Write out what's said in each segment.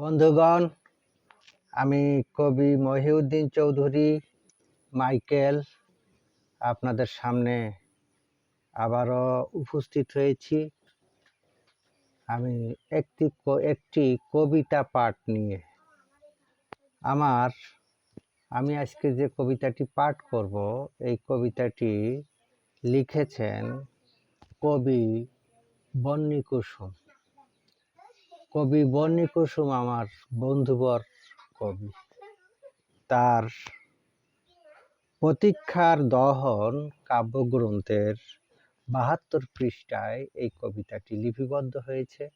বন্ধুগণ, আমি কবি মহিউদ্দিন চৌধুরী, মাইকেল আপনাদের সামনে আবারও উপস্থিত হয়েছি। আমি একটি একটি কবিতা পাঠ নিয়ে। আমার, আমি আজকে যে কবিতাটি পাঠ করব, এই কবিতাটি লিখেছেন কবি বন্নী কুসুম। কবি বন্নী কুসুম আমার বন্ধুবর কবি। তার প্রতীক্ষার দহন কাব্যগ্রন্থের বাহাত্তর পৃষ্ঠায় এই কবিতাটি লিপিবদ্ধ হয়েছে।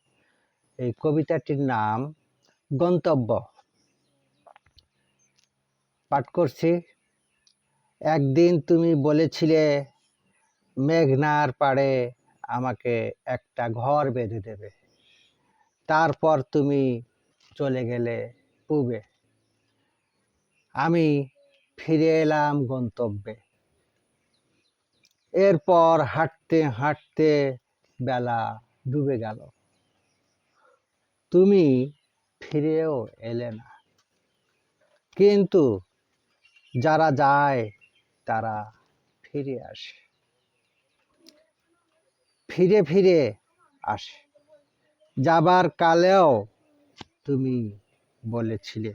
এই কবিতাটির নাম গন্তব্য। পাঠ করছি। একদিন তুমি বলেছিলে, মেঘনার পাড়ে আমাকে একটা ঘর বেঁধে দেবে। তারপর তুমি চলে গেলে পূবে। আমি ফিরে এলাম গন্তব্যে। এরপর হাঁটতে হাঁটতে বেলা ডুবে গেল। তুমি ফিরেও এলে না। কিন্তু যারা যায়, তারা ফিরে আসে। ফিরে ফিরে আসে। যাবার কালেও তুমি বলেছিলে।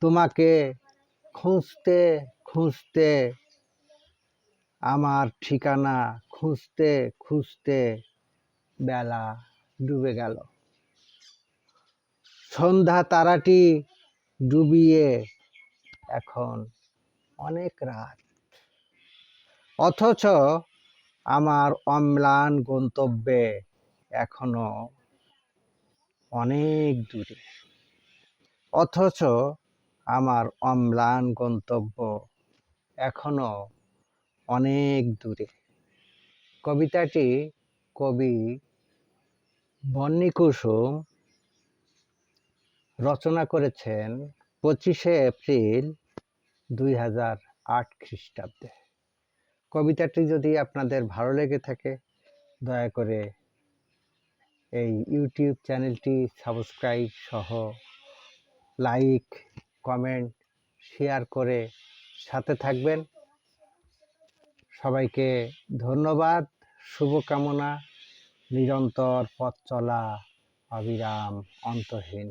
তোমাকে খুঁজতে খুঁজতে, আমার ঠিকানা খুঁজতে খুঁজতে বেলা ডুবে গেল। সন্ধ্যা তারাটি ডুবিয়ে এখন অনেক রাত। অথচ আমার অম্লান গন্তব্যে এখনও অনেক দূরে। অথচ আমার অম্লান গন্তব্য এখনও অনেক দূরে। কবিতাটি কবি বন্নী কুসুম রচনা করেছেন পঁচিশে এপ্রিল দুই হাজার আট খ্রিস্টাব্দে। কবিতাটি যদি আপনাদের ভালো লেগে থাকে, দয়া করে এই ইউটিউব চ্যানেলটি সাবস্ক্রাইব সহ লাইক কমেন্ট শেয়ার করে সাথে থাকবেন। সবাইকে ধন্যবাদ। শুভকামনা। নিরন্তর পথ চলা, অবিরাম, অন্তহীন।